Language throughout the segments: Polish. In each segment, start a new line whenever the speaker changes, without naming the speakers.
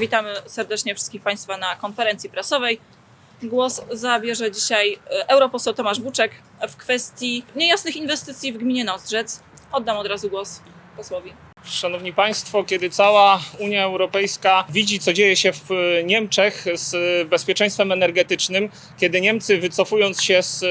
Witamy serdecznie wszystkich Państwa na konferencji prasowej. Głos zabierze dzisiaj e, europoseł Tomasz Buczek w kwestii niejasnych inwestycji w gminie Nozdrzec. Oddam od razu głos posłowi.
Szanowni Państwo, kiedy cała Unia Europejska widzi, co dzieje się w Niemczech z bezpieczeństwem energetycznym, kiedy Niemcy wycofując się z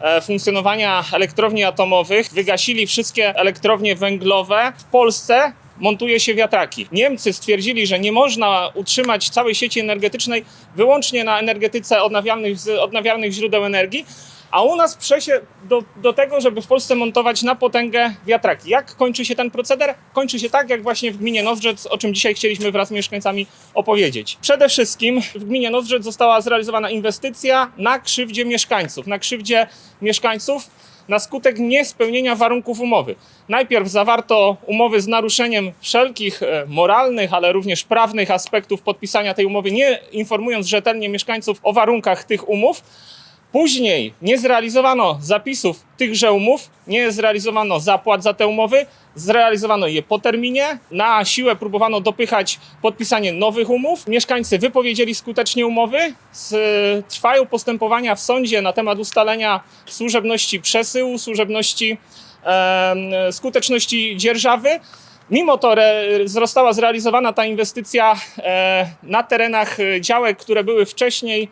e, funkcjonowania elektrowni atomowych, wygasili wszystkie elektrownie węglowe, w Polsce montuje się wiatraki. Niemcy stwierdzili, że nie można utrzymać całej sieci energetycznej wyłącznie na energetyce odnawialnych, z odnawialnych źródeł energii, a u nas przesie do, do tego, żeby w Polsce montować na potęgę wiatraki. Jak kończy się ten proceder? Kończy się tak, jak właśnie w gminie Nozdrzec, o czym dzisiaj chcieliśmy wraz z mieszkańcami opowiedzieć. Przede wszystkim w gminie Nozdrzec została zrealizowana inwestycja na krzywdzie mieszkańców. Na krzywdzie mieszkańców na skutek niespełnienia warunków umowy. Najpierw zawarto umowy z naruszeniem wszelkich e, moralnych, ale również prawnych aspektów podpisania tej umowy, nie informując rzetelnie mieszkańców o warunkach tych umów. Później nie zrealizowano zapisów tychże umów, nie zrealizowano zapłat za te umowy, zrealizowano je po terminie. Na siłę próbowano dopychać podpisanie nowych umów. Mieszkańcy wypowiedzieli skutecznie umowy. Trwają postępowania w sądzie na temat ustalenia służebności przesyłu, służebności, em, skuteczności dzierżawy. Mimo to re, została zrealizowana ta inwestycja e, na terenach e, działek, które były wcześniej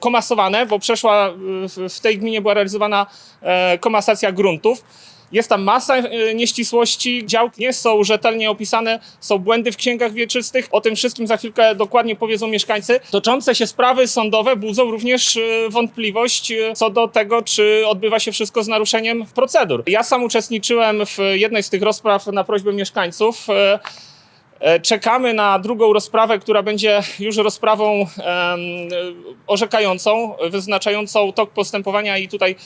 komasowane, bo przeszła w, w tej gminie była realizowana e, komasacja gruntów. Jest tam masa e, nieścisłości, działki nie są rzetelnie opisane, są błędy w księgach wieczystych. O tym wszystkim za chwilkę dokładnie powiedzą mieszkańcy. Toczące się sprawy sądowe budzą również e, wątpliwość e, co do tego, czy odbywa się wszystko z naruszeniem procedur. Ja sam uczestniczyłem w jednej z tych rozpraw na prośbę mieszkańców. Czekamy na drugą rozprawę, która będzie już rozprawą orzekającą, wyznaczającą tok postępowania i tutaj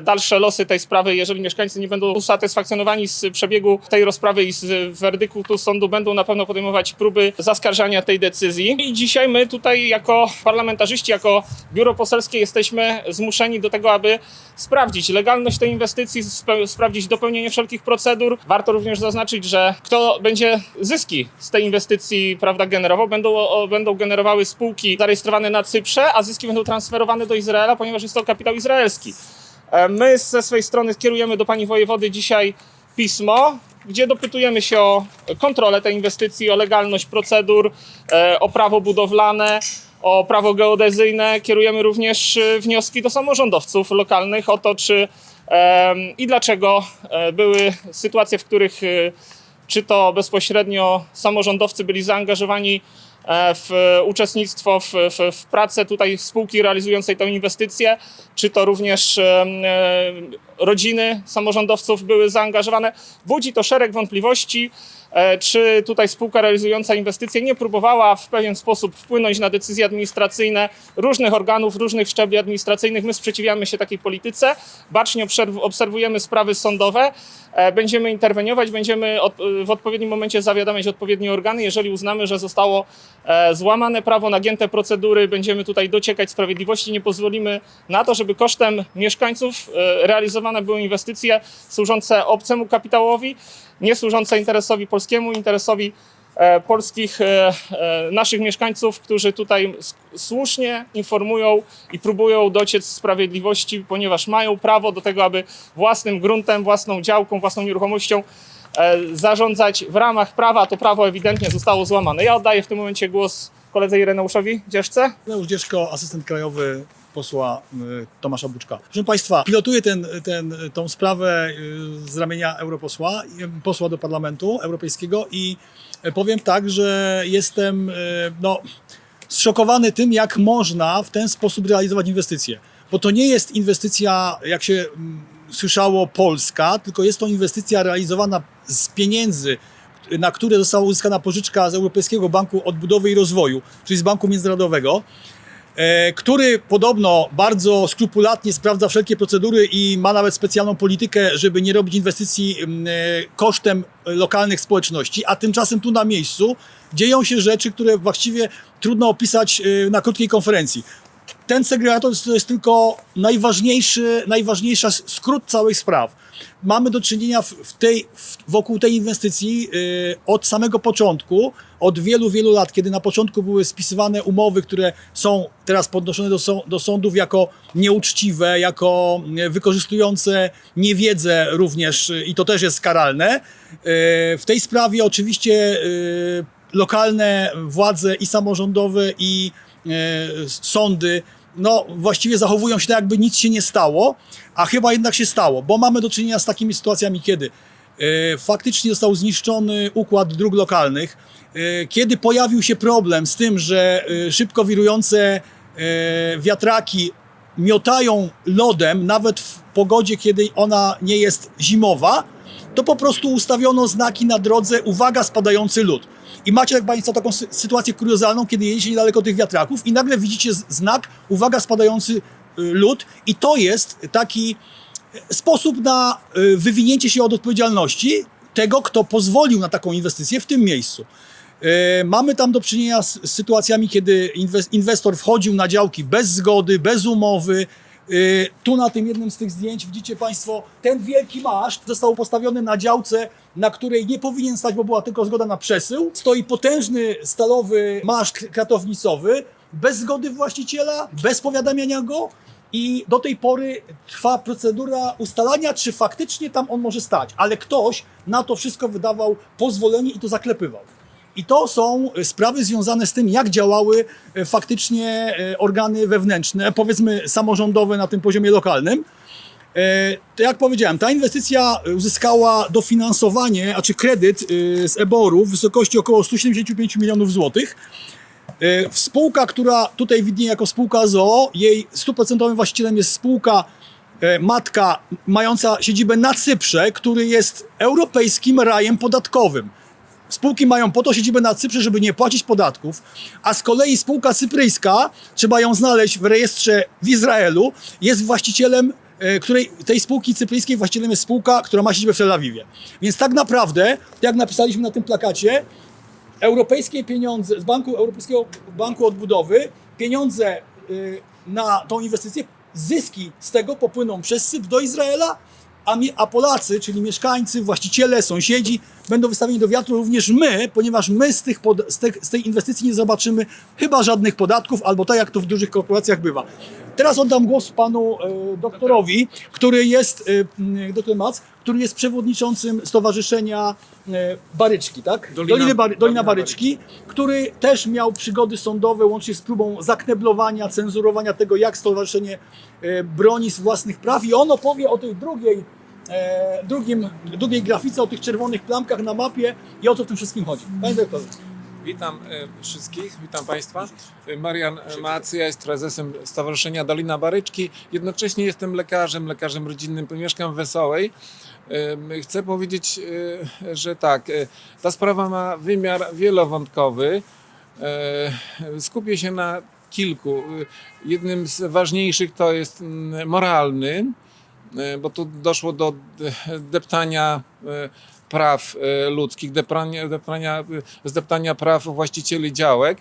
dalsze losy tej sprawy, jeżeli mieszkańcy nie będą usatysfakcjonowani z przebiegu tej rozprawy i z werdyktu sądu, będą na pewno podejmować próby zaskarżania tej decyzji. I dzisiaj my tutaj jako parlamentarzyści, jako biuro poselskie jesteśmy zmuszeni do tego, aby sprawdzić legalność tej inwestycji, sprawdzić dopełnienie wszelkich procedur. Warto również zaznaczyć, że kto będzie zyski z tej inwestycji prawda, generował, będą, o, będą generowały spółki zarejestrowane na Cyprze, a zyski będą transferowane do Izraela, ponieważ jest to kapitał izraelski. E, My ze swojej strony kierujemy do pani wojewody dzisiaj pismo, gdzie dopytujemy się o kontrolę tej inwestycji, o legalność procedur, e, o prawo budowlane, o prawo geodezyjne. Kierujemy również e, wnioski do samorządowców lokalnych o to, czy i dlaczego były sytuacje, w których czy to bezpośrednio samorządowcy byli zaangażowani w uczestnictwo w, w, w pracę tutaj spółki realizującej tę inwestycję, czy to również e, rodziny samorządowców były zaangażowane. Budzi to szereg wątpliwości, e, czy tutaj spółka realizująca inwestycje nie próbowała w pewien sposób wpłynąć na decyzje administracyjne różnych organów, różnych szczebli administracyjnych. My sprzeciwiamy się takiej polityce, bacznie obserw- obserwujemy sprawy sądowe, e, będziemy interweniować, będziemy w odpowiednim momencie zawiadamiać odpowiednie organy. Jeżeli uznamy, że zostało e, złamane prawo, nagięte procedury, będziemy tutaj dociekać sprawiedliwości. Nie pozwolimy na to, żeby kosztem mieszkańców e, realizowane były inwestycje służące obcemu kapitałowi, nie służące interesowi polskiemu, interesowi e, polskich e, e, naszych mieszkańców, którzy tutaj słusznie informują i próbują dociec sprawiedliwości, ponieważ mają prawo do tego, aby własnym gruntem, własną działką, własną nieruchomością zarządzać w ramach prawa. To prawo ewidentnie zostało złamane. Ja oddaję w tym momencie głos koledze Ireneuszowi Dzierżce.
Ireneusz Dzieszko, asystent krajowy posła y, Tomasza Buczka. Proszę Państwa, pilotuję ten, ten, sprawę y, z ramienia europosła, posła do Parlamentu Europejskiego i y, powiem tak, że jestem no, zszokowany tym, jak można w ten sposób realizować inwestycje. Bo to nie jest inwestycja, jak się mm, słyszało, polska, tylko jest to inwestycja realizowana z pieniędzy, na które została uzyskana pożyczka z Europejskiego Banku Odbudowy i Rozwoju, czyli z Banku Międzynarodowego który podobno bardzo skrupulatnie sprawdza wszelkie procedury i ma nawet specjalną politykę, żeby nie robić inwestycji mm, e, kosztem lokalnych społeczności, a tymczasem tu na miejscu dzieją się rzeczy, które właściwie trudno opisać e, na krótkiej konferencji. Ten segregator to jest tylko najważniejszy, najważniejsza skrót całych spraw. Mamy do czynienia w, w tej, w, wokół tej inwestycji y, od samego początku, od wielu, wielu lat, kiedy na początku były spisywane umowy, które są teraz podnoszone do, do sądów jako nieuczciwe, jako y, wykorzystujące niewiedzę również y, i to też jest karalne. Y, w tej sprawie oczywiście y, lokalne władze i samorządowe i sądy no właściwie zachowują się tak, jakby nic się nie stało, a chyba jednak się stało, bo mamy do czynienia z takimi sytuacjami, kiedy e, faktycznie został zniszczony układ dróg lokalnych, e, kiedy pojawił się problem z tym, że e, szybko wirujące e, wiatraki miotają lodem, nawet w pogodzie, kiedy ona nie jest zimowa, to po prostu ustawiono znaki na drodze, uwaga, spadający lód. I macie, jak Państwo, taką sy- sytuację kuriozalną, kiedy jedziecie niedaleko tych wiatraków i nagle widzicie znak, uwaga, spadający y, lód i to jest taki sposób na y, wywinięcie się od odpowiedzialności tego, kto pozwolił na taką inwestycję w tym miejscu. E, Mamy tam do czynienia z sytuacjami, kiedy inwes- inwestor wchodził na działki bez zgody, bez umowy. E, Tu na tym jednym z tych zdjęć widzicie Państwo, ten wielki maszt został postawiony na działce, na której nie powinien stać, bo była tylko zgoda na przesył. Stoi potężny stalowy maszt kratownicowy, bez zgody właściciela, bez powiadamiania go. I do tej pory trwa procedura ustalania, czy faktycznie tam on może stać. Ale ktoś na to wszystko wydawał pozwolenie i to zaklepywał. I to są e, sprawy związane z tym, jak działały e, faktycznie e, organy wewnętrzne, powiedzmy samorządowe na tym poziomie lokalnym. To Jak powiedziałem, ta inwestycja uzyskała dofinansowanie, a czy kredyt z EBOR-u w wysokości około 175 milionów złotych. Spółka, która tutaj widnieje jako spółka ZOO, jej stuprocentowym właścicielem jest spółka matka mająca siedzibę na Cyprze, który jest europejskim rajem podatkowym. Spółki mają po to siedzibę na Cyprze, żeby nie płacić podatków, a z kolei spółka cypryjska, trzeba ją znaleźć w rejestrze w Izraelu, jest właścicielem e, której, tej spółki cypryjskiej właścicielem jest spółka, która ma siedzibę w Tel Awiwie. Więc tak naprawdę, jak napisaliśmy na tym plakacie, europejskie pieniądze z Banku Europejskiego Banku Odbudowy, pieniądze y, na tą inwestycję, zyski z tego popłyną przez Cypr do Izraela, a, a Polacy, czyli mieszkańcy, właściciele, sąsiedzi będą wystawieni do wiatru również my, ponieważ my z, tych z, z tej inwestycji nie zobaczymy chyba żadnych podatków, albo tak jak to w dużych korporacjach bywa. Teraz oddam głos panu e, doktorowi, który jest, e, doktor Mac, który jest przewodniczącym Stowarzyszenia e, Baryczki, tak?
Dolina-
Doliny Bary, Dolina
Dolina
Baryczki, który też miał przygody sądowe łącznie z próbą zakneblowania, cenzurowania tego, jak stowarzyszenie e, broni z własnych praw i on opowie o tej drugiej, e, drugim, drugiej grafice, o tych czerwonych plamkach na mapie i o co w tym wszystkim chodzi. Panie doktorze.
Witam wszystkich, witam Państwa. Marian Macy, ja jestem prezesem Stowarzyszenia Dolina Baryczki. Jednocześnie jestem lekarzem, lekarzem rodzinnym, mieszkam w Wesołej. Chcę powiedzieć, e, że tak, e, ta sprawa ma wymiar wielowątkowy. E, Skupię się na kilku. Jednym z ważniejszych to jest moralny, bo tu doszło do de- deptania praw ludzkich, deptania, deptania, zdeptania praw właścicieli działek.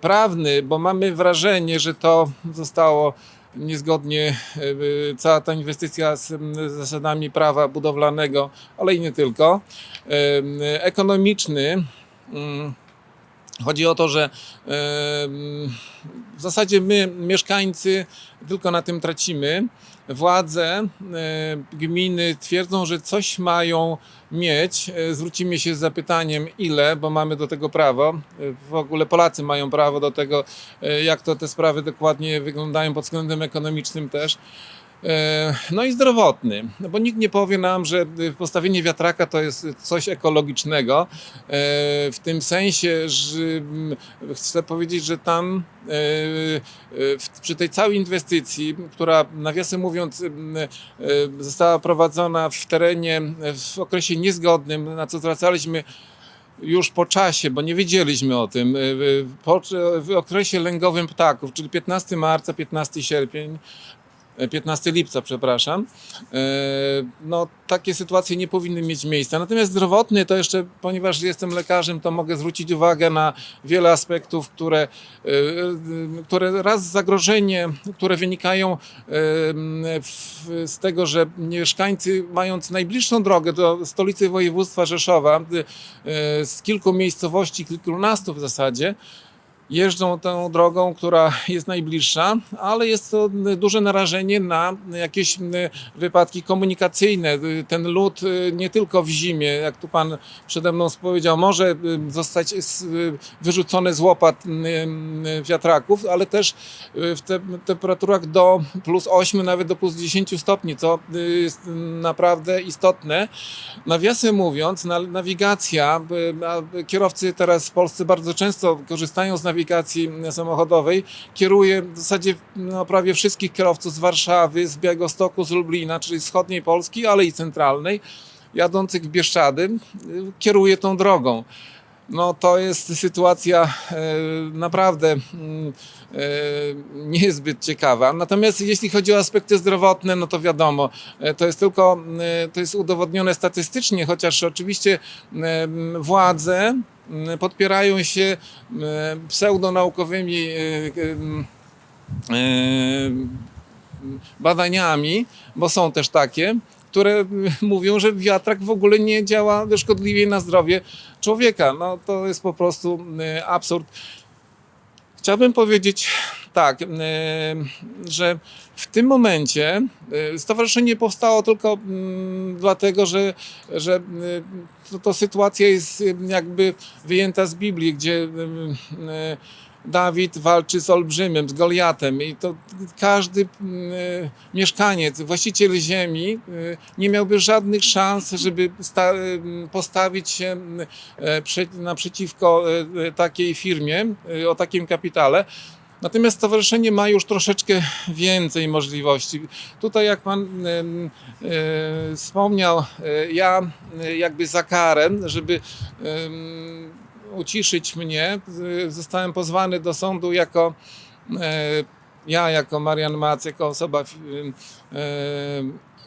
Prawny, bo mamy wrażenie, że to zostało niezgodnie, e, cała ta inwestycja z zasadami prawa budowlanego, ale i nie tylko. Ekonomiczny. mm, Chodzi o to, że w zasadzie my, mieszkańcy, tylko na tym tracimy. Władze e, gminy twierdzą, że coś mają mieć. E, Zwrócimy się z zapytaniem, ile, bo mamy do tego prawo. E, W ogóle Polacy mają prawo do tego, jak to te sprawy dokładnie wyglądają pod względem ekonomicznym też. E, No i zdrowotny, no bo nikt nie powie nam, że e, postawienie wiatraka to jest coś ekologicznego. E, W tym sensie, że mm, chcę powiedzieć, że tam e, przy tej całej inwestycji, która nawiasem mówiąc m, e, została prowadzona w terenie w okresie niezgodnym, na co zwracaliśmy już po czasie, bo nie wiedzieliśmy o tym, w- okresie lęgowym ptaków, czyli 15 marca, 15 sierpień, 15 lipca, przepraszam. E, No, takie sytuacje nie powinny mieć miejsca. Natomiast zdrowotny to jeszcze, ponieważ jestem lekarzem, to mogę zwrócić uwagę na wiele aspektów, które, e, e, które raz zagrożenie, które wynikają z tego, że mieszkańcy mając najbliższą drogę do stolicy województwa Rzeszowa, z kilku miejscowości, kilkunastu w zasadzie, jeżdżą tą drogą, która jest najbliższa, ale jest to duże narażenie na jakieś wypadki komunikacyjne. Ten lód y, nie tylko w zimie, jak tu pan przede mną powiedział, może y, zostać y, wyrzucony z łopat wiatraków, ale też w te, temperaturach do plus 8, nawet do plus 10 stopni, co jest naprawdę istotne. Nawiasem mówiąc, na, nawigacja, kierowcy teraz w Polsce bardzo często korzystają z nawigacji samochodowej, kieruje w zasadzie no, prawie wszystkich kierowców z Warszawy, z Białegostoku, z Lublina, czyli wschodniej Polski, ale i centralnej, jadących w Bieszczady, y, kieruje tą drogą. No to jest sytuacja e, naprawdę mm, e, niezbyt ciekawa. Natomiast jeśli chodzi o aspekty zdrowotne, no to wiadomo, e, to jest tylko, to jest udowodnione statystycznie, chociaż oczywiście władze podpierają się e, pseudonaukowymi e, badaniami, bo są też takie, które mówią, że wiatrak w ogóle nie działa szkodliwie na zdrowie człowieka. No to jest po prostu absurd. Chciałbym powiedzieć tak, e, że w tym momencie e, stowarzyszenie powstało tylko mm, dlatego, że, że e, to, to sytuacja jest jakby wyjęta z Biblii, gdzie Dawid walczy z olbrzymem, z Goliatem i to każdy e, mieszkaniec, właściciel ziemi e, nie miałby żadnych szans, żeby e, postawić się prze, naprzeciwko e, takiej firmie e, o takim kapitale. Natomiast stowarzyszenie ma już troszeczkę więcej możliwości. Tutaj, jak pan wspomniał, ja jakby za karę, żeby uciszyć mnie, e, zostałem pozwany do sądu jako e, ja, jako Marian Mac, jako osoba, f- e,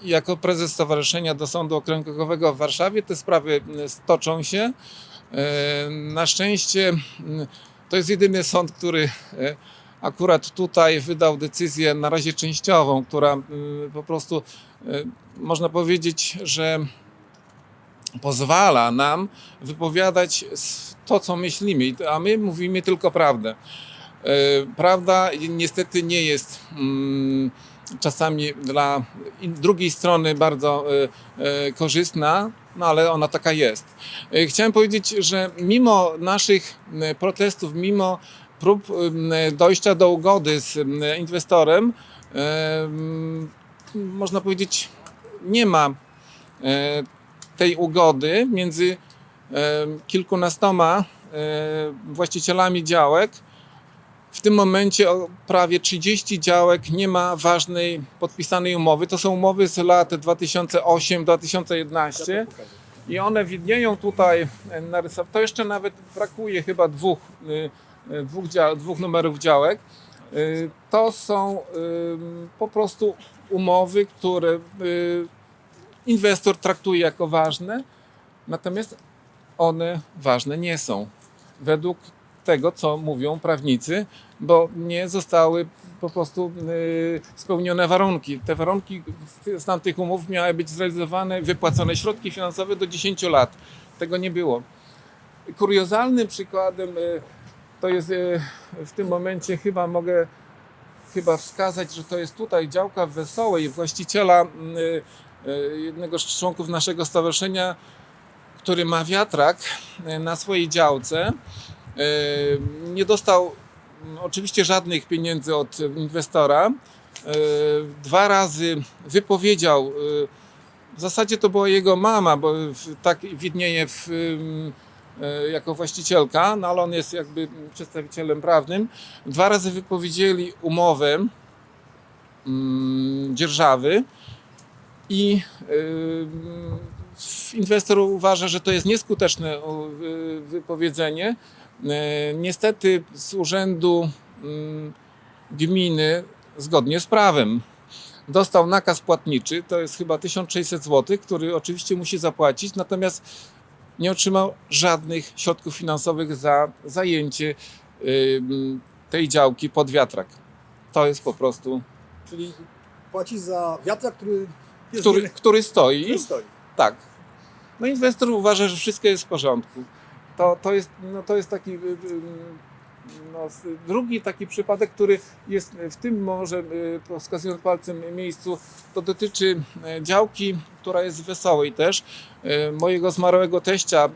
jako prezes stowarzyszenia do Sądu Okręgowego w Warszawie. Te sprawy e, toczą się. E, Na szczęście to jest jedyny sąd, który e, akurat tutaj wydał decyzję na razie częściową, która po prostu można powiedzieć, że pozwala nam wypowiadać to, co myślimy, a my mówimy tylko prawdę. Y, Prawda niestety nie jest mm, czasami dla drugiej strony bardzo y, y, korzystna, no ale ona taka jest. Chciałem powiedzieć, że mimo naszych protestów, mimo prób dojścia do ugody z inwestorem, można powiedzieć, nie ma tej ugody między kilkunastoma właścicielami działek. W tym momencie prawie 30 działek nie ma ważnej podpisanej umowy. To są umowy z lat 2008-2011 i one widnieją tutaj. To jeszcze nawet brakuje chyba dwóch, e, e, dwóch, dzia- dwóch numerów działek. E, To są po prostu umowy, które inwestor traktuje jako ważne, natomiast one ważne nie są. Według tego, co mówią prawnicy, bo nie zostały po prostu y, spełnione warunki. Te warunki z- tamtych umów miały być zrealizowane, wypłacone środki finansowe do 10 lat. Tego nie było. Kuriozalnym przykładem y, to jest y, w tym momencie chyba mogę chyba wskazać, że to jest tutaj działka Wesołej właściciela jednego z członków naszego stowarzyszenia, który ma wiatrak y, na swojej działce. Y, Nie dostał mm, oczywiście żadnych pieniędzy od inwestora. Dwa razy wypowiedział, w zasadzie to była jego mama, bo tak widnieje w, y, jako właścicielka, no ale on jest jakby przedstawicielem prawnym. Dwa razy wypowiedzieli umowę mm, dzierżawy i ym, inwestor uważa, że to jest nieskuteczne wypowiedzenie. E, Niestety z urzędu mm, gminy zgodnie z prawem dostał nakaz płatniczy, to jest chyba 1600 zł, który oczywiście musi zapłacić, natomiast nie otrzymał żadnych środków finansowych za zajęcie ym, tej działki pod wiatrak. To jest po prostu,
Czyli płaci za wiatrak, który
który, który stoi.
który stoi.
Tak. No inwestor uważa, że wszystko jest w porządku. To, to, jest, no, to jest taki y, y, no, s- drugi taki przypadek, który jest w tym może, y, wskazując palcem miejscu, to dotyczy działki, która jest Wesołej też. Mojego zmarłego teścia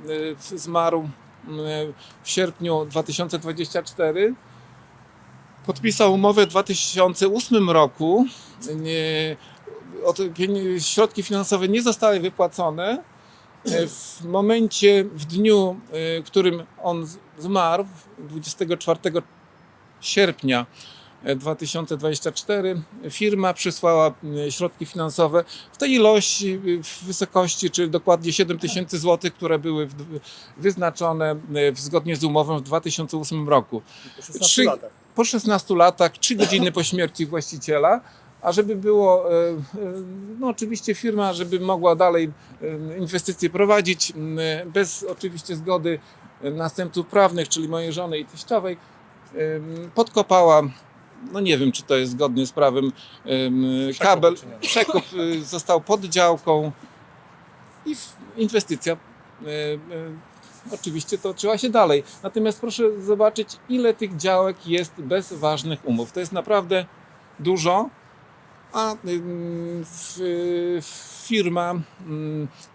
zmarł w sierpniu 2024. Podpisał umowę w 2008 roku. Środki finansowe nie zostały wypłacone. E, W momencie, w dniu, e, w którym on zmarł, 24 sierpnia e, 2024, firma przysłała e, środki finansowe w tej ilości, e, w wysokości, czyli dokładnie 7 tysięcy złotych, które były wyznaczone e, w- zgodnie z umową w 2008 roku
Po 16
Trzy-
latach.
po 16 latach, 3 godziny po śmierci właściciela, a żeby było, e, e, no oczywiście firma, żeby mogła dalej e, inwestycje prowadzić, bez oczywiście zgody następców prawnych, czyli mojej żony i teściowej, podkopała, no nie wiem, czy to jest zgodnie z prawem, em, kabel, przekop e, został pod działką i inwestycja Oczywiście toczyła się dalej. Natomiast proszę zobaczyć, ile tych działek jest bez ważnych umów. To jest naprawdę dużo, a firma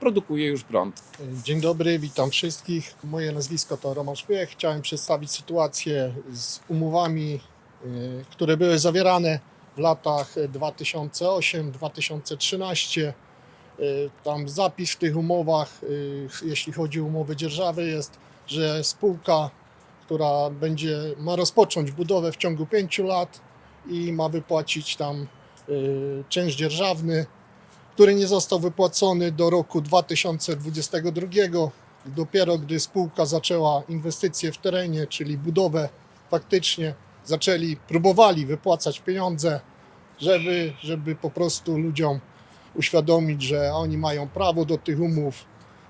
produkuje już prąd.
Dzień dobry, witam wszystkich. Moje nazwisko to Roman Szpiech. Chciałem przedstawić sytuację z umowami, y, które były zawierane w latach 2008-2013. Y, Tam zapis w tych umowach, y, jeśli chodzi o umowy dzierżawy, jest, że spółka, która będzie, ma rozpocząć budowę w ciągu 5 lat i ma wypłacić tam czynsz dzierżawny który nie został wypłacony do roku 2022. Dopiero gdy spółka zaczęła inwestycje w terenie, czyli budowę, faktycznie zaczęli, próbowali wypłacać pieniądze, żeby, żeby po prostu ludziom uświadomić, że oni mają prawo do tych umów,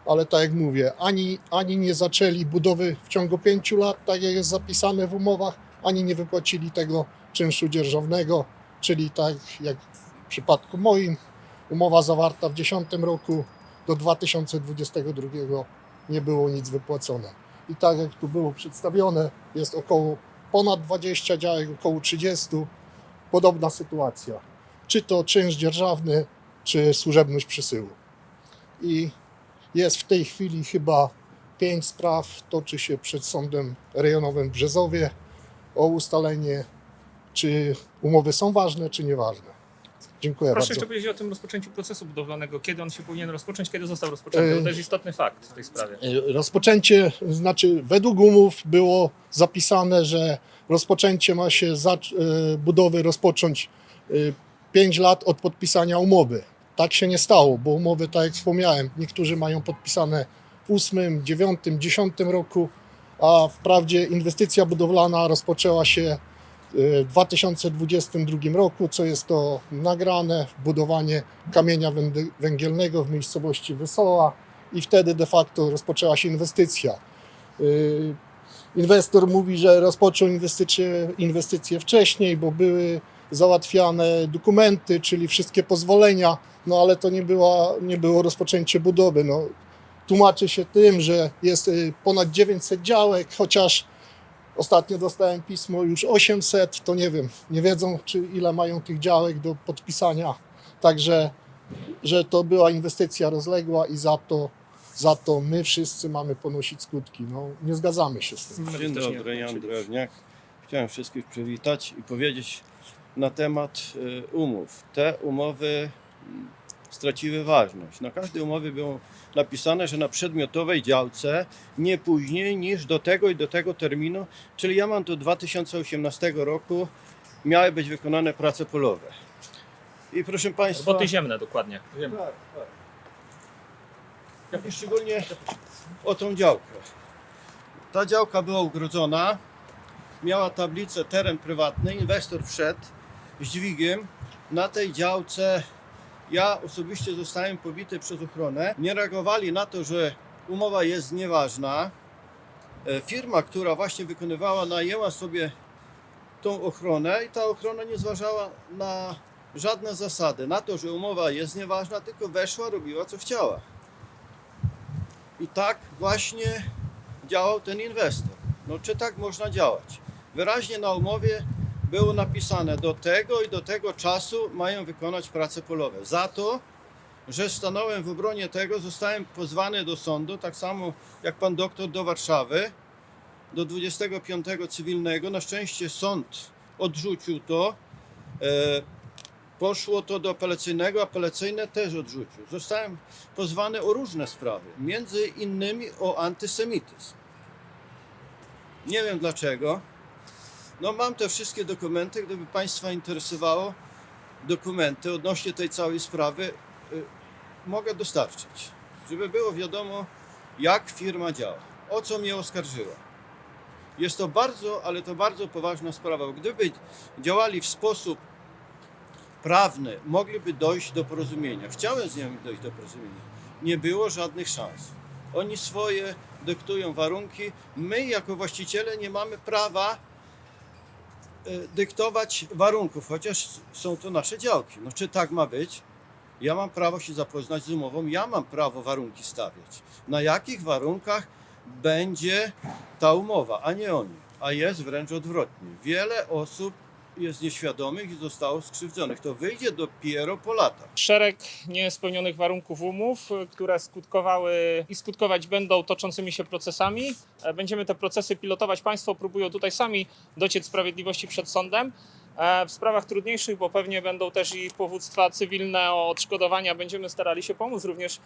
ale tak jak mówię, ani, ani nie zaczęli budowy w ciągu pięciu lat, tak jak jest zapisane w umowach, ani nie wypłacili tego czynszu dzierżawnego, czyli tak jak w przypadku moim, umowa zawarta w 2010 roku do 2022 nie było nic wypłacone. I tak jak tu było przedstawione, jest około ponad 20 działek, około 30. Podobna sytuacja. Czy to czynsz dzierżawny, czy służebność przesyłu. I jest w tej chwili chyba pięć spraw, toczy się przed Sądem Rejonowym w Brzezowie o ustalenie, czy umowy są ważne, czy nieważne. Dziękuję
Proszę
bardzo.
jeszcze powiedzieć o tym rozpoczęciu procesu budowlanego. Kiedy on się powinien rozpocząć, kiedy został rozpoczęty?
E,
Bo to jest istotny fakt w tej sprawie.
E, Rozpoczęcie, znaczy według umów było zapisane, że rozpoczęcie ma się e, budowy rozpocząć 5 lat od podpisania umowy. Tak się nie stało, bo umowy, tak jak wspomniałem, niektórzy mają podpisane w 8, 9, 10 roku, a wprawdzie inwestycja budowlana rozpoczęła się e, w 2022 roku, co jest to nagrane, budowanie kamienia węgielnego w miejscowości Wesoła, i wtedy de facto rozpoczęła się inwestycja. Yy, Inwestor mówi, że rozpoczął inwestycje, inwestycje wcześniej, bo były załatwiane dokumenty, czyli wszystkie pozwolenia, no ale to nie, była, nie było rozpoczęcie budowy. No, tłumaczy się tym, że jest y, ponad 900 działek, chociaż ostatnio dostałem pismo już 800, to nie wiem, nie wiedzą, czy ile mają tych działek do podpisania. Także że to była inwestycja rozległa i za to, za to my wszyscy mamy ponosić skutki. No, nie zgadzamy się z tym.
Dzień dobry, Jan
odwrócili.
Drewniak. Chciałem wszystkich przywitać i powiedzieć na temat y, umów. Te umowy straciły ważność. Na każdej umowie było napisane, że na przedmiotowej działce nie później niż do tego i do tego terminu, czyli ja mam do 2018 roku, miały być wykonane prace polowe. I proszę Państwa...
Roboty ziemne dokładnie.
Tak, tak. I szczególnie o tą działkę. Ta działka była ugrodzona, miała tablicę teren prywatny, inwestor wszedł z dźwigiem na tej działce ja osobiście zostałem pobity przez ochronę. Nie reagowali na to, że umowa jest nieważna. E, Firma, która właśnie wykonywała, najęła sobie tą ochronę i ta ochrona nie zważała na żadne zasady, na to, że umowa jest nieważna, tylko weszła, robiła co chciała. I tak właśnie działał ten inwestor. No czy tak można działać? Wyraźnie na umowie było napisane do tego i do tego czasu mają wykonać prace polowe. Za to, że stanąłem w obronie tego, zostałem pozwany do sądu, tak samo jak pan doktor do Warszawy, do 25 cywilnego. Na szczęście sąd odrzucił to. E, poszło to do apelacyjnego, apelacyjne też odrzucił. Zostałem pozwany o różne sprawy, między innymi o antysemityzm. Nie wiem dlaczego. No mam te wszystkie dokumenty, gdyby Państwa interesowało dokumenty odnośnie tej całej sprawy, y, mogę dostarczyć, żeby było wiadomo, jak firma działa, o co mnie oskarżyła. Jest to bardzo, ale to bardzo poważna sprawa, gdyby działali w sposób prawny, mogliby dojść do porozumienia. Chciałem z nimi dojść do porozumienia. Nie było żadnych szans. Oni swoje dyktują warunki. My, jako właściciele, nie mamy prawa dyktować warunków, chociaż są to nasze działki. No czy tak ma być? Ja mam prawo się zapoznać z umową, ja mam prawo warunki stawiać. Na jakich warunkach będzie ta umowa, a nie oni. A jest wręcz odwrotnie. Wiele osób jest nieświadomych i zostało skrzywdzonych. To wyjdzie dopiero po latach.
Szereg niespełnionych warunków umów, które skutkowały i skutkować będą toczącymi się procesami. E, Będziemy te procesy pilotować. Państwo próbują tutaj sami dociec sprawiedliwości przed sądem. E, W sprawach trudniejszych, bo pewnie będą też i powództwa cywilne o odszkodowania, będziemy starali się pomóc. Również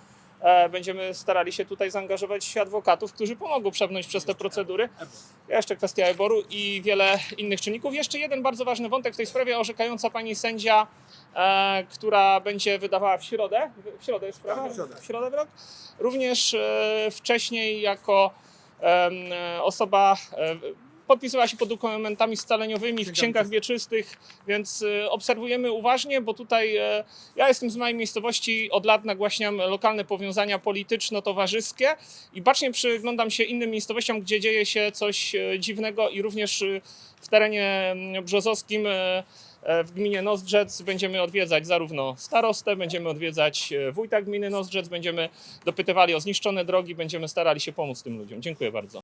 będziemy starali się tutaj zaangażować adwokatów, którzy pomogą przepnąć przez te procedury. Jeszcze kwestia Eboru i wiele innych czynników. Jeszcze jeden bardzo ważny wątek w tej sprawie, orzekająca pani sędzia, e, która będzie wydawała w środę. W środę jest sprawa?
Tak, w środę.
W środę wyrok. Również e, wcześniej jako e, osoba e, podpisywała się pod dokumentami scaleniowymi w
Księgach
wieczystych, więc e, obserwujemy uważnie, bo tutaj e, ja jestem z małej miejscowości, od lat nagłaśniam lokalne powiązania polityczno-towarzyskie i bacznie przyglądam się innym miejscowościom, gdzie dzieje się coś e, dziwnego i również w terenie mm, brzozowskim w gminie Nozdrzec będziemy odwiedzać zarówno starostę, będziemy odwiedzać wójta gminy Nozdrzec, będziemy dopytywali o zniszczone drogi, będziemy starali się pomóc tym ludziom. Dziękuję bardzo.